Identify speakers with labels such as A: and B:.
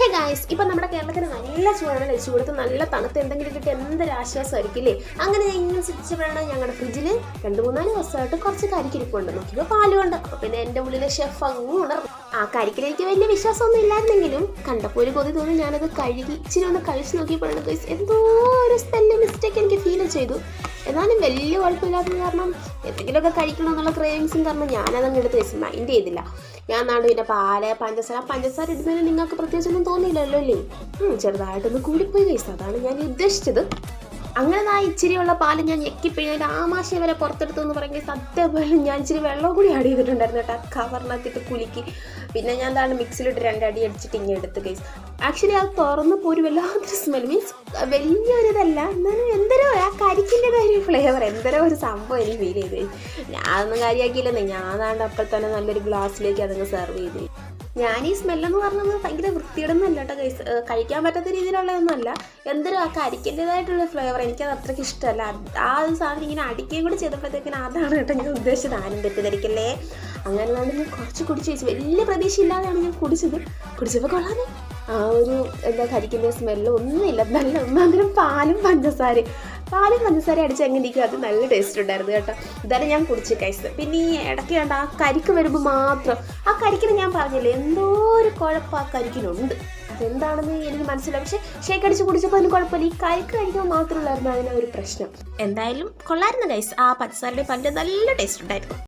A: Hey guys ഇപ്പം നമ്മുടെ കേരളത്തിന് നല്ല ചൂടാണ് ചൂടത്ത് നല്ല തണുത്ത് എന്തെങ്കിലും കിട്ടി എന്തൊരു ആശ്വാസമായിരിക്കും അല്ലേ അങ്ങനെ ഇങ്ങനെ ശ്രദ്ധിച്ചപ്പോഴാണ് ഞങ്ങളുടെ ഫ്രിഡ്ജിൽ രണ്ട് മൂന്നാൽ ദിവസമായിട്ട് കുറച്ച് കരിക്കിരിപ്പുണ്ട്. നോക്കിയപ്പോൾ പാലുകൊണ്ട്. പിന്നെ എന്റെ ഉള്ളിലെ ഷെഫ് അങ്ങ് ഉണർന്നു. ആ കരിക്കിൽ എനിക്ക് വലിയ വിശ്വാസമൊന്നും ഇല്ലായിരുന്നെങ്കിലും കണ്ടപ്പോൾ ഒരു കൊതി തോന്നി ഞാനത് കഴുകി ഇച്ചിരി ഒന്ന് കഴിച്ചു നോക്കിയപ്പോഴാണ് എന്തോ ഒരു സ്പെല്ല് മിസ്റ്റേക്ക് എനിക്ക് ഫീൽ ചെയ്തു. എന്നാലും വലിയ കുഴപ്പമില്ലാത്തത് കാരണം എന്തെങ്കിലുമൊക്കെ കഴിക്കണം എന്നുള്ള ക്രേവിങ്സും കാരണം ഞാനതങ്ങ് എടുത്ത് വെച്ച് മൈൻഡ് ചെയ്തില്ല. ഞാൻ നാട് പിന്നെ പാൽ പഞ്ചസാര പഞ്ചസാര ഇടുന്നതിന് നിങ്ങൾക്ക് പ്രത്യേകിച്ചൊന്നും തോന്നിയില്ലല്ലോ അല്ലേ? ചെറുതായിട്ടൊന്ന് കൂടിപ്പോയി കൈസ് അതാണ് ഞാൻ ഉദ്ദേശിച്ചത്. അങ്ങനെ ആ ഇച്ചിരിയുള്ള പാൽ ഞാൻ ഞെക്കിപ്പിഴിഞ്ഞ ആമാശയ വരെ പുറത്തെടുത്തു എന്ന് പറയുമ്പോൾ സത്യപോലെ ഞാൻ ഇച്ചിരി വെള്ളം കൂടി ആഡ് ചെയ്തിട്ടുണ്ടായിരുന്നു കേട്ടോ. കവറിനകത്തിട്ട് കുലുക്കി. പിന്നെ ഞാൻ എന്താണ് മിക്സിലിട്ട് രണ്ടടി അടിച്ചിട്ട് ഇങ്ങനെ എടുത്ത് കേസ് ആക്ച്വലി അത് തുറന്ന് പോരും വല്ലാത്തൊരു സ്മെൽ മീൻസ് വലിയൊരിതല്ല. എന്നാലും എന്തരോ കാര്യം ഫ്ലേവർ എന്തൊരു ഒരു സംഭവം എനിക്ക് ഫീൽ ചെയ്ത്. ഞാൻ അതൊന്നും കാര്യമാക്കിയില്ലെന്നേ ഞാൻ അതാണ്ട് അപ്പോൾ തന്നെ നല്ലൊരു ഗ്ലാസ്സിലേക്ക് അതങ്ങ് സെർവ് ചെയ്ത്. ഞാൻ ഈ സ്മെല്ലെന്ന് പറഞ്ഞത് ഭയങ്കര വൃത്തിയിടുന്നല്ല കേട്ടോ കൈസ് കഴിക്കാൻ പറ്റാത്ത രീതിയിലുള്ളതൊന്നുമല്ല. എന്തൊരു ആ കരിക്കിന്റെതായിട്ടുള്ള ഫ്ലേവർ എനിക്കത് അത്രയ്ക്ക് ഇഷ്ടമല്ല. ആ ഒരു സാധനം ഇങ്ങനെ അടിക്കുകയും കൂടി ചെയ്തപ്പോഴത്തേക്കിന് അതാണ് കേട്ടോ ഞാൻ ഉദ്ദേശിച്ചത്. ആരും തെറ്റിദ്ധരിക്കല്ലേ? അങ്ങനെ കൊണ്ട് ഞാൻ കുറച്ച് കുടിച്ച് വെച്ചു വലിയ പ്രതീക്ഷയില്ലാതെയാണ് ഞാൻ കുടിച്ചത്. കുടിച്ചപ്പോൾ കൊള്ളാതെ ആ ഒരു എന്താ കരിക്കിന്റെ സ്മെല്ല് ഒന്നുമില്ല. നല്ല ഒന്നാന്തരം പാലും പഞ്ചസാരയും പാലും പഞ്ചസാര അടിച്ച് എങ്ങനെ ഇരിക്കും അത് നല്ല ടേസ്റ്റ് ഉണ്ടായിരുന്നു കേട്ടോ. ഇതാണ് ഞാൻ കുടിച്ച് കഴിച്ചത് പിന്നെ ഈ ഇടയ്ക്ക് കണ്ട ആ കരിക്ക് വരുമ്പോൾ മാത്രം ആ കരിക്കിന് ഞാൻ പറഞ്ഞില്ലേ എന്തോ ഒരു കുഴപ്പം ആ കരിക്കിനുണ്ട്. അതെന്താണെന്ന് എനിക്ക് മനസ്സിലായി. പക്ഷേ ഷേക്ക് അടിച്ച് കുടിച്ചപ്പോൾ അതിന് കുഴപ്പമില്ല. ഈ കരിക്ക് കഴിക്കുമ്പോൾ മാത്രമുള്ളായിരുന്നു അതിന് ഒരു പ്രശ്നം. എന്തായാലും കൊള്ളായിരുന്നു ഗൈസ് ആ പഞ്ചസാരയുടെ പല്ല് നല്ല ടേസ്റ്റ് ഉണ്ടായിരുന്നു.